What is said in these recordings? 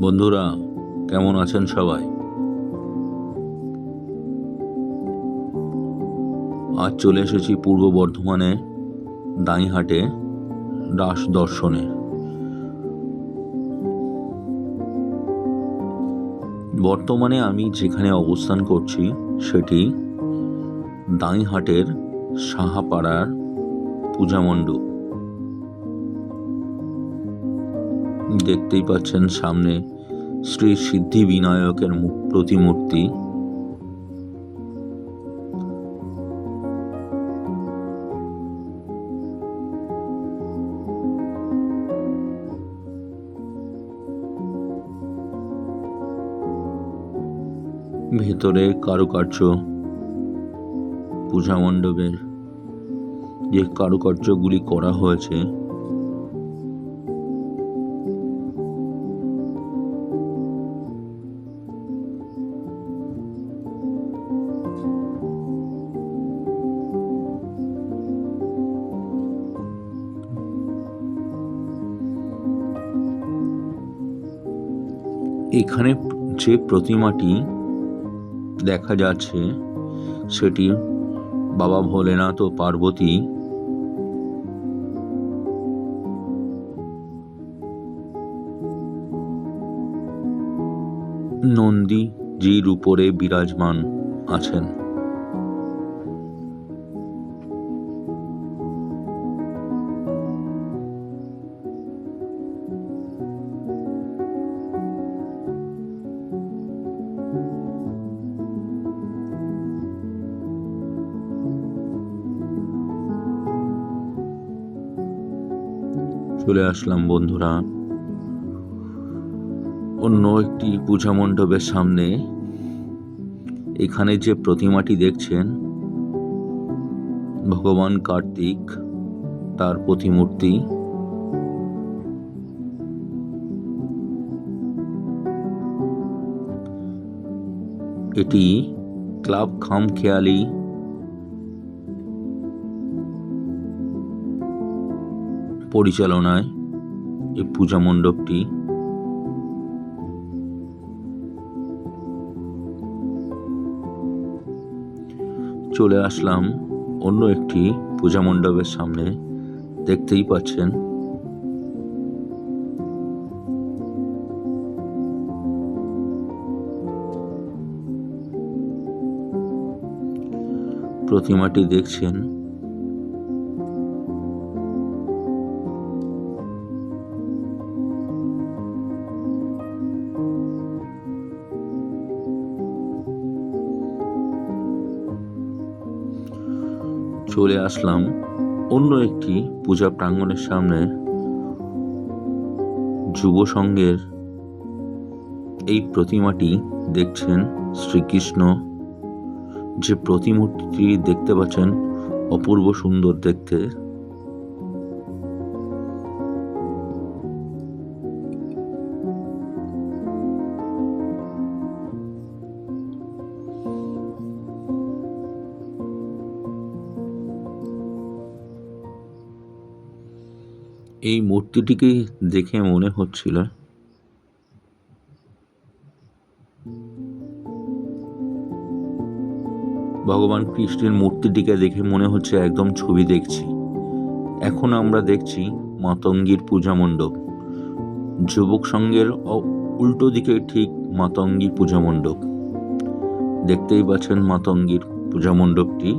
বন্ধুরা, কেমন আছেন সবাই? আজ চলে এসেছি পূর্ব বর্ধমানে দাঁইহাটে রাস দর্শনে। বর্তমানে আমি যেখানে অবস্থান করছি, সেটি দাঁইহাটের সাহাপাড়ার পূজা দেখতেই পাচ্ছেন সামনে শ্রী সিদ্ধি বিনায়কের প্রতিমূর্তি। ভেতরে কারুকার্য, পূজা মণ্ডপের যে কারুকার্যগুলি করা হয়েছে এখানে যে প্রতিমাটি দেখা যাচ্ছে সেটি বাবা ভোলেনাথ ও পার্বতী নন্দীজির উপরে বিরাজমান আছেন। চলে আসলাম, বন্ধুরা। অন্য একটি পূজা মণ্ডপের সামনে এখানে যে প্রতিমাটি দেখছেন, ভগবান কার্তিক তার প্রতিমূর্তি। এটি ক্লাব খামখেয়ালি পরিচালনায় এই পূজা মণ্ডপটি। চলে আসলাম অন্য একটি পূজা মণ্ডপের সামনে। দেখতেই পাচ্ছেন। প্রতিমাটি দেখছেন। চলে আসলাম অন্য একটি পূজা প্রাঙ্গণের সামনে যুব সংঘের এই প্রতিমাটি দেখছেন শ্রীকৃষ্ণ। যে প্রতিমূর্তিটি দেখতে পাচ্ছেন অপূর্ব সুন্দর দেখতে। এই মূর্তিটিকে দেখে মনে হচ্ছিল ভগবান কৃষ্ণের মূর্তিটিকে দেখে মনে হচ্ছে একদম ছবি দেখছি। এখন আমরা দেখছি মাতঙ্গীর পূজা মণ্ডপ। যুবক সংঘের উল্টো দিকে ঠিক মাতঙ্গী পূজা মণ্ডপ। দেখতেই পাচ্ছেন মাতঙ্গীর পূজা মণ্ডপটি।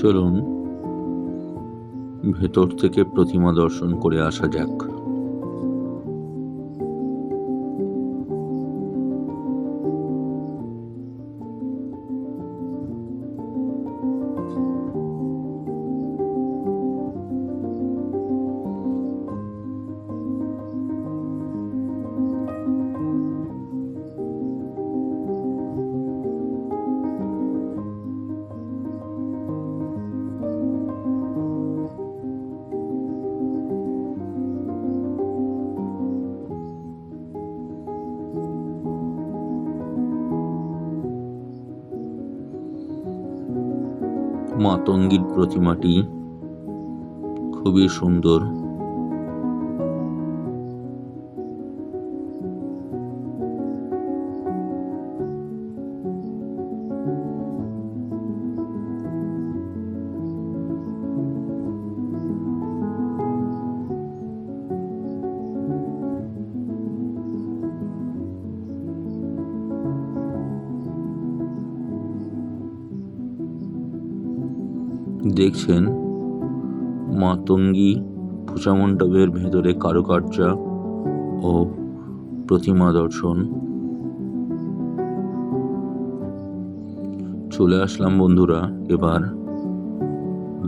চলুন ভেতর থেকে প্রতিমা দর্শন করে আসা যাক। মাতঙ্গীর প্রতিমাটি খুবই সুন্দর। দেখছেন মাতঙ্গী পূজা মণ্ডপের ভেতরে কারুকার্য ও প্রতিমা দর্শন। চলে আসলাম বন্ধুরা, এবার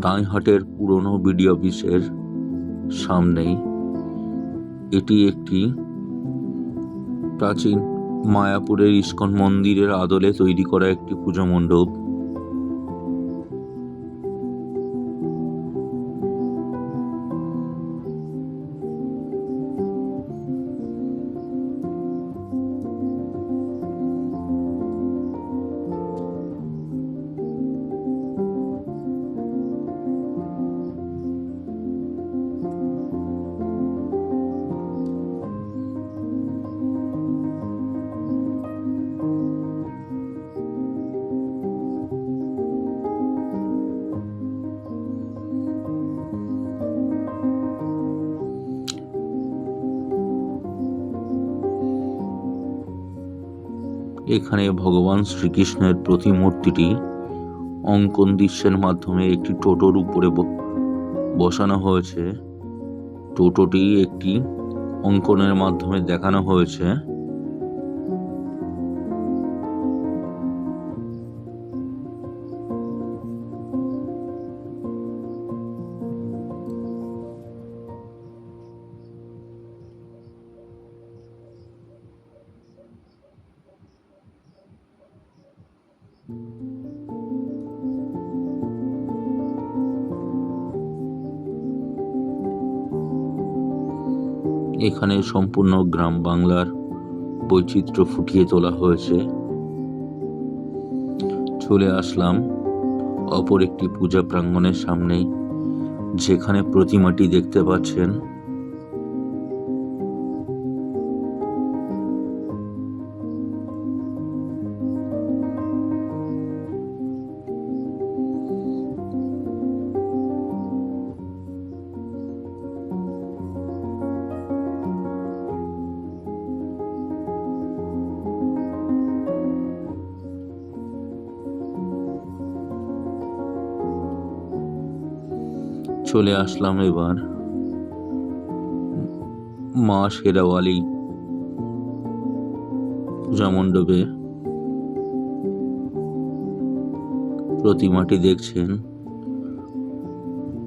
দাঁইহাটের পুরনো বিডি অফিসের সামনেই। এটি একটি প্রাচীন মায়াপুরের ইস্কন মন্দিরের আদলে তৈরি করা একটি পূজা মণ্ডপ। এখানে ভগবান শ্রীকৃষ্ণের প্রতিমূর্তিটি অঙ্কন দৃশ্যের মাধ্যমে একটি টোটোর উপরে বসানো হয়েছে। টোটোটি একটি অঙ্কনের মাধ্যমে দেখানো হয়েছে। এখানে সম্পূর্ণ গ্রাম বাংলার বৈচিত্র্য ফুটিয়ে তোলা হয়েছে। চলে আসলাম অপর একটি পূজা প্রাঙ্গণের সামনেই, যেখানে প্রতিমাটি দেখতে পাচ্ছেন। চলে আসলাম এবার। মা শেরাওয়ালি পূজা মণ্ডপে প্রতিমাটি দেখছেন।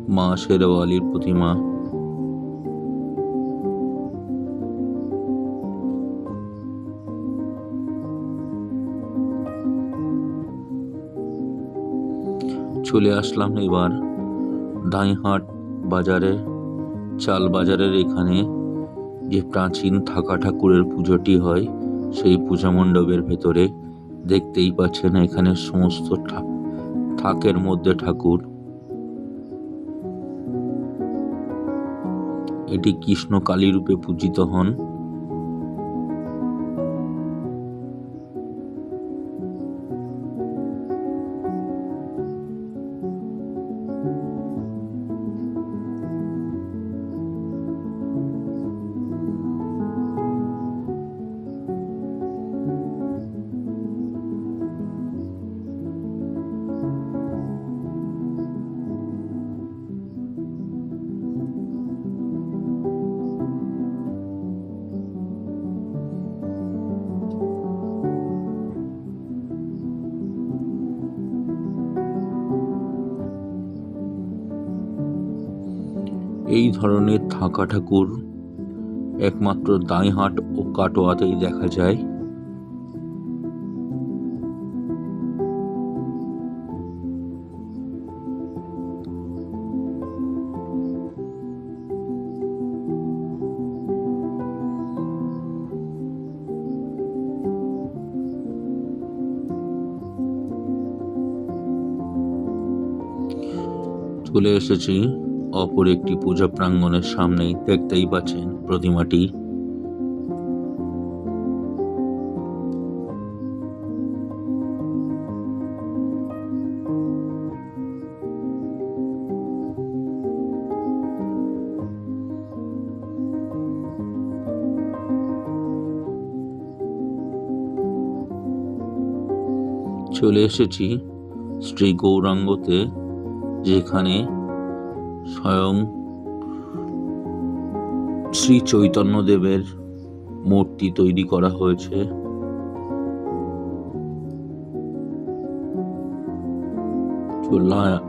মা শেরাওয়ালির প্রতিমা। চলে আসলাম এবার। দাঁইহাট বাজারে, চাল বাজারের এখানে যে প্রাচীন থাকা ঠাকুরের পুজোটি হয়, সেই পূজা মণ্ডপের ভেতরে দেখতেই পাচ্ছেন এখানে সমস্ত থাকের মধ্যে ঠাকুর। এটি কৃষ্ণ কালী রূপে পূজিত হন। ধরনের থাকা ঠাকুর একমাত্র দাঁইহাট ও কাটোয়াতেই দেখা যায়। চলে এসেছি। অপর একটি পূজা প্রাঙ্গণের সামনেই দেখতেই পাচ্ছেন প্রতিমাটি। চলে এসেছি শ্রী গৌরাঙ্গতে যেখানে স্বয়ং শ্রী চৈতন্যদেবের মূর্তি তৈরি করা হয়েছে। চলা-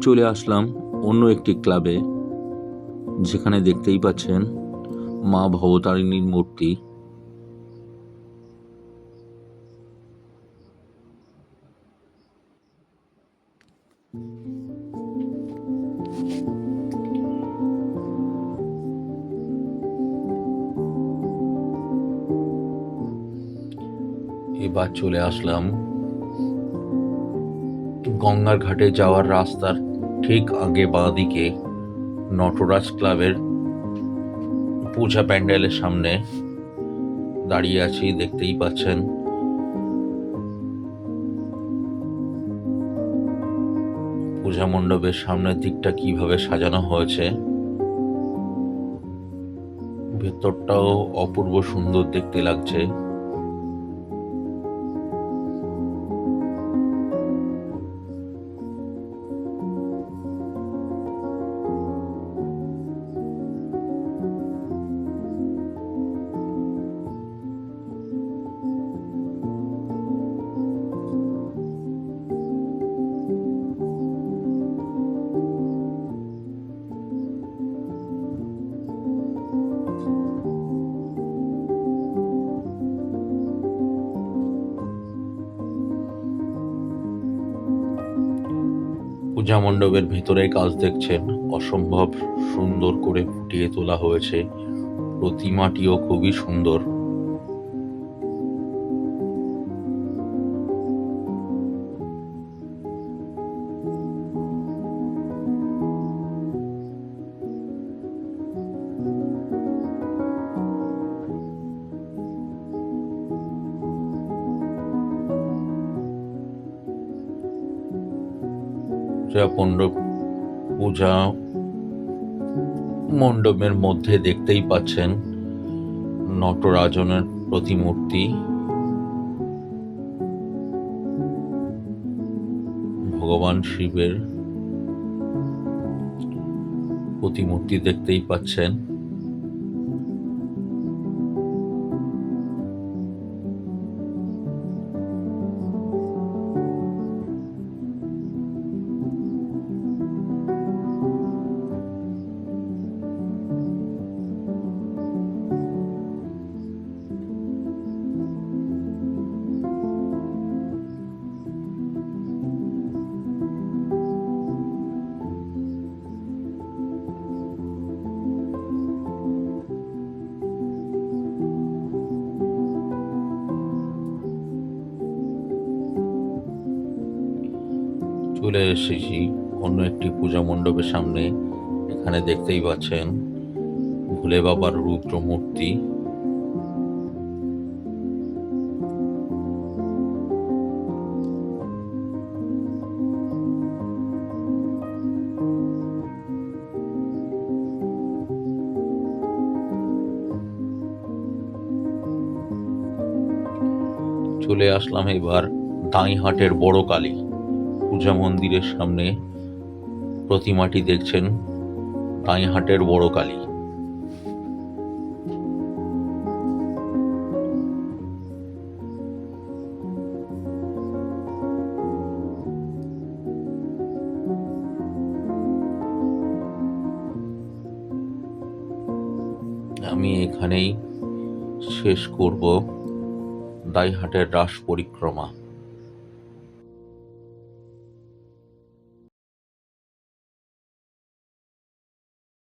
চলে আসলাম অন্য একটি ক্লাবে, যেখানে দেখতেই পাচ্ছেন মা ভবতারিণীর মূর্তি। এবার চলে আসলাম। গঙ্গার ঘাটে যাওয়ার রাস্তার ঠিক আগে বাঁ দিকে নটরাজ ক্লাবের পূজা প্যান্ডেলের সামনে দাঁড়িয়ে আছি, দেখতেই পাচ্ছেন। পূজা মণ্ডপের সামনের দিকটা কীভাবে সাজানো হয়েছে, ভেতরটাও অপূর্ব সুন্দর দেখতে লাগছে। পূজা মণ্ডপের ভেতরে কাজ দেখছেন। অসম্ভব সুন্দর করে ফুটিয়ে তোলা হয়েছে। প্রতিমাটিও খুবই সুন্দর। পূজা মণ্ডপ পূজা মণ্ডপের মধ্যে দেখতেই পাচ্ছেন নটরাজনের প্রতিমূর্তি। ভগবান শিবের প্রতিমূর্তি দেখতেই পাচ্ছেন। চলে এসেছি অন্য একটি পূজা মণ্ডপের সামনে এখানে দেখতেই পাচ্ছেন ভোলে বাবার রুদ্র মূর্তি। চলে আসলাম এবার দাঁইহাটের বড় কালী পূজা মন্দিরের সামনে প্রতিমাটি দেখছেন দাঁইহাটের বড় কালী। আমি এখানেই শেষ করব। দাইহাটের রাস পরিক্রমা।